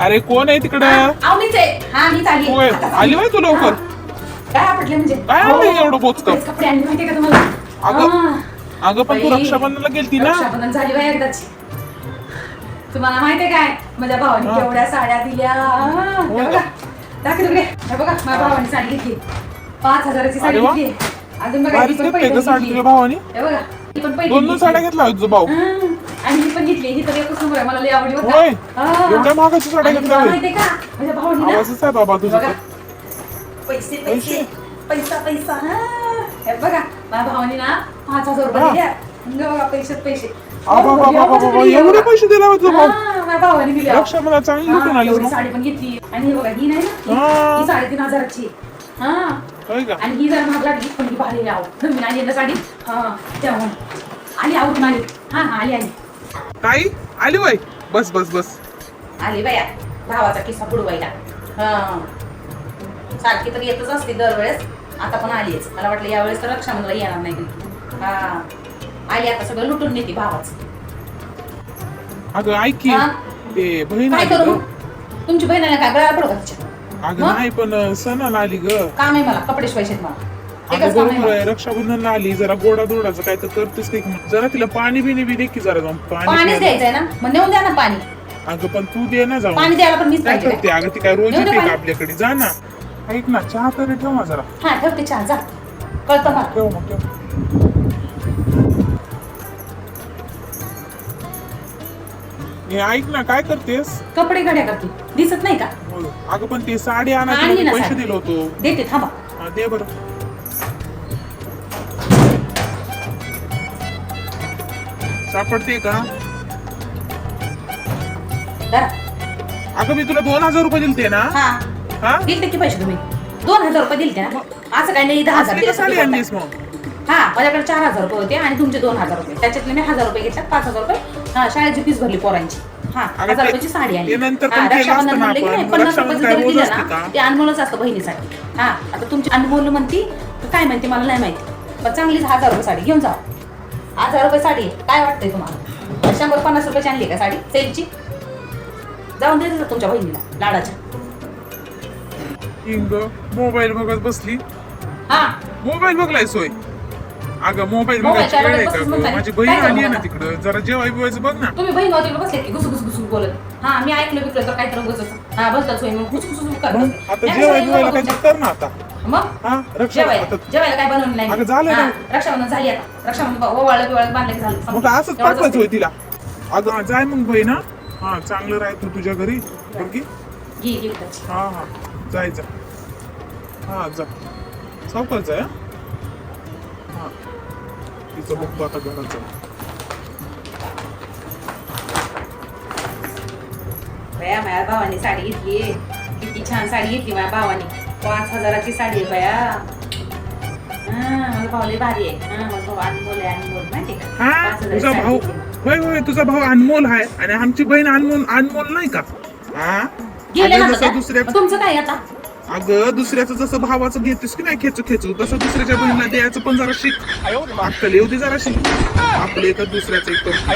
अरे कोण आहे तिकडं? अहो मीच आहे. हा मीच आली. होय आता चालली. आली बाय तू लवकर? काय आपटले म्हणजे? काय हो. एवढं बोचकं? तेच कपडे आणले माहितीये का तुम्हाला? अगं, हा. अगं पण तू बाई. रक्षाबंधनला गेलती ना? रक्षाबंधन झाली बाई एकदाची. तुम्हाला माहितीये काय? माझ्या भावाने हा. केवढ्या साड्या दिल्या. हा, हे बघा. दाखव तिकडे. हे बघा माझ्या भावाने साडी घेतली. पाच हजाराची साडी अरे वा. घेतली. अजून बघा ही भारीच पण साडी घेतली. तुझ्या भावाने. हे बघा ही पण दोन दोन घेतली. साड्या घेतल्या होत्या तुझा भाऊ. हा. आणि ही पण घेतली ही तर एकच नंबर आहे मला लई आवडली बरं का. होय हा. एवढ्या महागाची साड्या आणि घेतल्या तुम्हाला होय? माहितीये का माझ्या भावाने ना आवाजच आहे बाबा तुझा बघा. तर. पैसे पैसे? पैसे पैसा हा. हे बघा माझ्या भावाने ना पाच हजार रुपये हा. दिले हे बघा पैसे पैसे आ बाबा बाबा बाबा बाबा, एवढे पैसे दिला होता तुझा भाऊ हा, माझ्या भावाने दिले अहो. रक्षाबंधन चांगली हा, लुटून आलीस एवढी मग साडी पण घेतली आणि हे बघा ही नाही ना हा. ही- ही साडेतीन हजाराची हा होय का आणि ही जर महाग लागली पण ही भारी आहे नवीन आली आहे ना साडी हा तेव्हा आली आवडून आली हा हा आली आली ताई आली बाई. बस बस बस. आली बाया भावाचा किस्सा बुडवायला. हा. सारखी तर येतच असते दरवेळेस. आता पण आलीच. मला वाटलं यावेळेस तर रक्षाबंधनला येणार नाही. हा. आली आता सगळं लुटून नेते भावाच. अगं ऐक की. हा? ते बहीण काय आली करू ग. तुमची बहिणीला काय गळा पडू का तिच्या अगं मग? नाही पण सणाला आली ग. काम आहे मला कपडे शिवायचे मला. अगं एकच काम आहे बरोबर मला. आहे. रक्षाबंधनला आली जरा गोडा दोडाचं काय तर करतेस की जरा तिला पाणी बिणी बी दे की जरा जाऊन. पाणी पाणीच प्यायला. द्यायचंय ना? मग नेऊन द्या ना पाणी. अगं पण तू दे ना जाऊन. पाणी द्यायला पण मीच काय पाहिजे करते? अगं ती काय रोज येऊ दे येते का पाणी. आपल्याकडे? जा ना. ऐक ना चहा तरी ठेव ना जरा. हा ठेवते चहा जा. कळतं मला. ठेव मग ठेव. हे ऐक ना काय करतेस? कपडे घड्या करते. दिसत नाही का. अगं पण ते साडी आणली ना पैसे साडी. दिलो होतो. देते थांबा. हा, दे बरं. सापडते का? अगं मी तुला दोन हजार रुपये दिलते ना. हा. हा? दिलते की पैसे तुम्ही? दोन हजार रुपये दिलते ना? असं काही नाही दहा हजार असली का दिले साडी तुम्ही आणलीस मग? हा माझ्याकडे चार हजार रुपये होते आणि तुमचे दोन हजार रुपये. त्याच्यातले मी हजार रुपये घेतले पाच हजार रुपये. हा शाळेची फीस भरली पोरांची. हा अगं हजार ते- रुपयाची साडी आली ते नंतर पण हा, केलं रक्षाबंधन असतं ना म्हणलं की आपण. नाही, पन्नास रक्षाबंधन रुपये काय जरी रोज दिलं असते ना का? ते अनमोलच असतं बहिणीसाठी. हा आता तुमची अनमोल म्हणती तर काय म्हणते मला नाही माहिती. पण चांगलीच हजार रुपये साडी घेऊन जा. हजार रुपये साडी आहे. काय वाटतंय तुम्हाला? शंभर पन्नास रुपयाची आणली का साडी? सेलची? जाऊन दे तुमच्या बहिणीला लाडाच्या. इंग मोबाईल बघत बसली. हा. मोबाईल बघलाय सोय. अगं मोबाईल बघायची काय वेळ आहे का? माझी बहीण काय आली आहे ना? तिकडं. जरा जेवाय बिवायचं बघ ना. तुम्ही बहीण होती बसले की घुसू घुसू घुसू बोलत? हा मी ऐकलं बिकलं तर काहीतरी उगाच हा बसताच होईल मग घुसू घुसू बसते. आता जेवाय बिवायला काय ना आता. मग? हा रक्षा. जेवायला. आता जेवायला काय बनवलं नाही? अगं, झालं हा. रक्षाबंधन झाली आता. रक्षाबंधन ओवाळलं बिवाळलं बांधलं की झालं. मग असंच एवढंच पाठवायचं असतं. होय तिला. अगं हा, जाय मग बहीण हा? हा चांगलं राह तू तुझ्या घरी. बघ की? घे घे त्याची. हा हा. जायचं हा जा. सावकाश जाय हा? हा. तिचं बघतो आता घराचं. बया माझ्या भावाने साडी घेतली किती छान साडी घेतली माझ्या भावाने. पाच हजाराची साडी आहे बया. भारी आहे. अनमोल आहे अनमोल माहिती हा तुझा भाऊ. होय होय तुझा भाऊ अनमोल आहे आणि आमची बहीण अनमोल अनमोल नाही का? हा? गेले अगं ना जसं? दुसऱ्या मग तुमचं काय आता? अगं दुसऱ्याचं जसं भावाचं घेतेस की नाही खेचू खेचू तसं दुसऱ्याच्या बहिणीला द्यायचं पण जरा शिक. अक्कल येऊ दे जरा शिक. आपलं एकच दुसऱ्याचं एक